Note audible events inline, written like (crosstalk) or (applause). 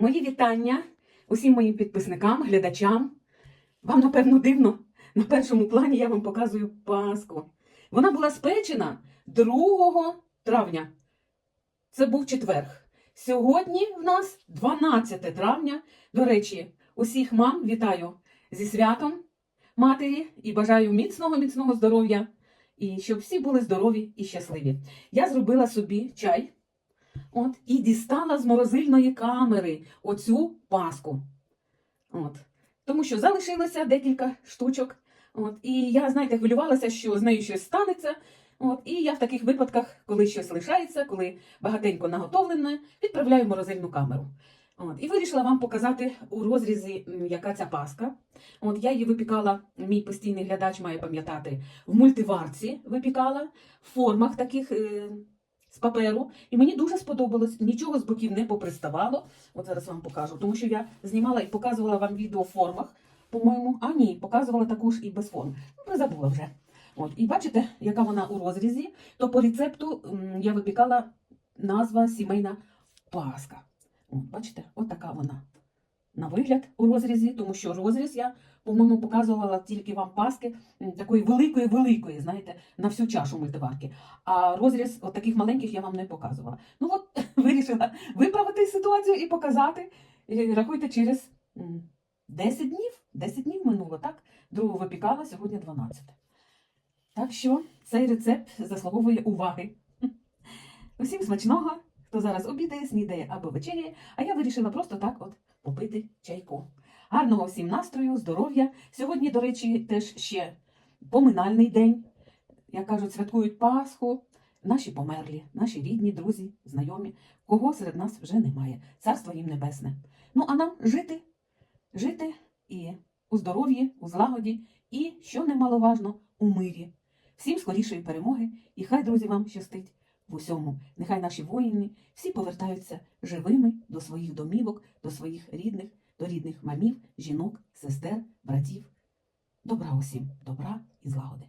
Мої вітання усім моїм підписникам, глядачам. Вам, напевно, дивно. На першому плані я вам показую Пасху. Вона була спечена 2 травня. Це був четверг. Сьогодні в нас 12 травня. До речі, усіх мам вітаю зі святом матері і бажаю міцного, міцного здоров'я. І щоб всі були здорові і щасливі. Я зробила собі чай. От, і дістала з морозильної камери оцю паску. От. Тому що залишилося декілька штучок. От. І я, знаєте, хвилювалася, що з нею щось станеться. От. І я в таких випадках, коли щось лишається, коли багатенько наготовлене, відправляю в морозильну камеру. От. І вирішила вам показати у розрізі, яка ця паска. От я її випікала, мій постійний глядач має пам'ятати, в мультиварці випікала, в формах таких е, з паперу. І мені дуже сподобалось, нічого з боків не поприставало. От зараз вам покажу, тому що я знімала і показувала вам відео в формах, по-моєму. А ні, показувала також і без форм. Ну, призабула вже. От, і бачите, яка вона у розрізі, то по рецепту я випікала назва сімейна паска. От, бачите, от така вона на вигляд у розрізі, тому що розріз я, по-моєму, показувала тільки вам паски такої великої-великої, знаєте, на всю чашу мультиварки. А розріз от таких маленьких я вам не показувала. Ну от (laughs) вирішила виправити ситуацію і показати. Рахуйте, через 10 днів, 10 днів минуло, так? Другу випікала, сьогодні 12. Так що цей рецепт заслуговує уваги. (laughs) Усім смачного, хто зараз обідає, снідає або вечеряє, а я вирішила просто так от попити чайку. Гарного всім настрою, здоров'я. Сьогодні, до речі, теж ще поминальний день. Як кажуть, святкують Пасху. Наші померлі, наші рідні, друзі, знайомі, кого серед нас вже немає. Царство їм небесне. Ну а нам жити, жити і у здоров'ї, у злагоді, і, що немаловажно, у мирі. Всім скорішої перемоги, і хай, друзі, вам щастить в усьому. Нехай наші воїни всі повертаються живими до своїх домівок, до своїх рідних, до рідних мамів, жінок, сестер, братів. Добра усім, добра і злагоди.